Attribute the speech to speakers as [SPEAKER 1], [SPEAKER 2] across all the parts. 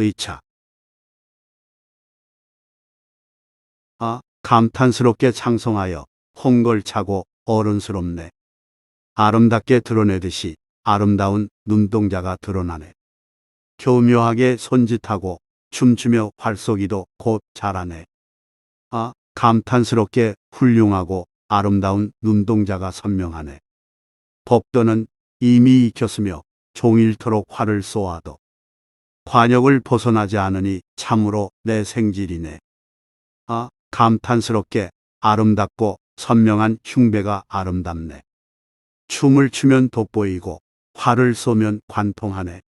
[SPEAKER 1] 의차. 아, 감탄스럽게 창성하여 홍걸 차고 어른스럽네. 아름답게 드러내듯이 아름다운 눈동자가 드러나네. 교묘하게 손짓하고 춤추며 활쏘기도 곧 잘하네. 아, 감탄스럽게 훌륭하고 아름다운 눈동자가 선명하네. 법도는 이미 익혔으며 종일토록 활을 쏘아도 관역을 벗어나지 않으니 참으로 내 생질이네. 아, 감탄스럽게 아름답고 선명한 흉배가 아름답네. 춤을 추면 돋보이고 활을 쏘면 관통하네.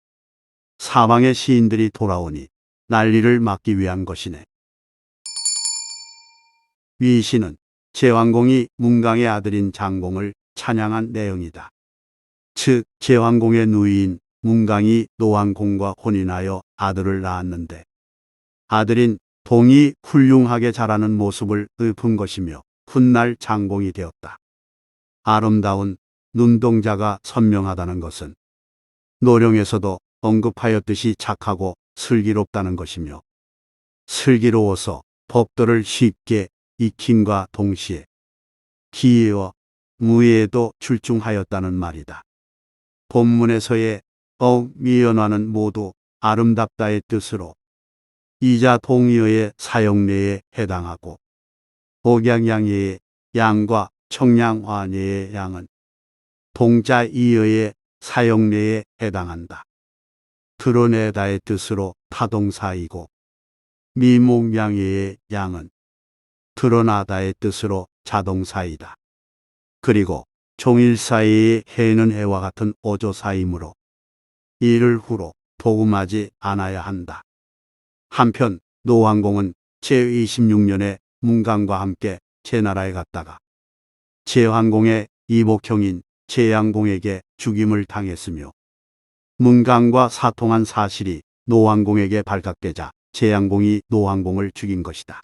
[SPEAKER 1] 사방의 시인들이 돌아오니 난리를 막기 위한 것이네. 위 시는 제왕공이 문강의 아들인 장공을 찬양한 내용이다. 즉 제왕공의 누이인 문강이 노왕공과 혼인하여 아들을 낳았는데 아들인 동이 훌륭하게 자라는 모습을 읊은 것이며 훗날 장공이 되었다. 아름다운 눈동자가 선명하다는 것은 노령에서도 언급하였듯이 착하고 슬기롭다는 것이며 슬기로워서 법도를 쉽게 익힘과 동시에 기회와 무예에도 출중하였다는 말이다. 본문에서의 어 미연화는 모두 아름답다의 뜻으로 이자 동의어의 사용례에 해당하고 복양양예의 양과 청량화례의 양은 동자 이어의 사용례에 해당한다. 드러내다의 뜻으로 타동사이고 미목양예의 양은 드러나다의 뜻으로 자동사이다. 그리고 종일 사이의 해는 해와 같은 오조사이므로 이를 후로 복음하지 않아야 한다. 한편 노왕공은 제26년에 문강과 함께 제나라에 갔다가 제왕공의 이복형인 제양공에게 죽임을 당했으며 문강과 사통한 사실이 노왕공에게 발각되자 제양공이 노왕공을 죽인 것이다.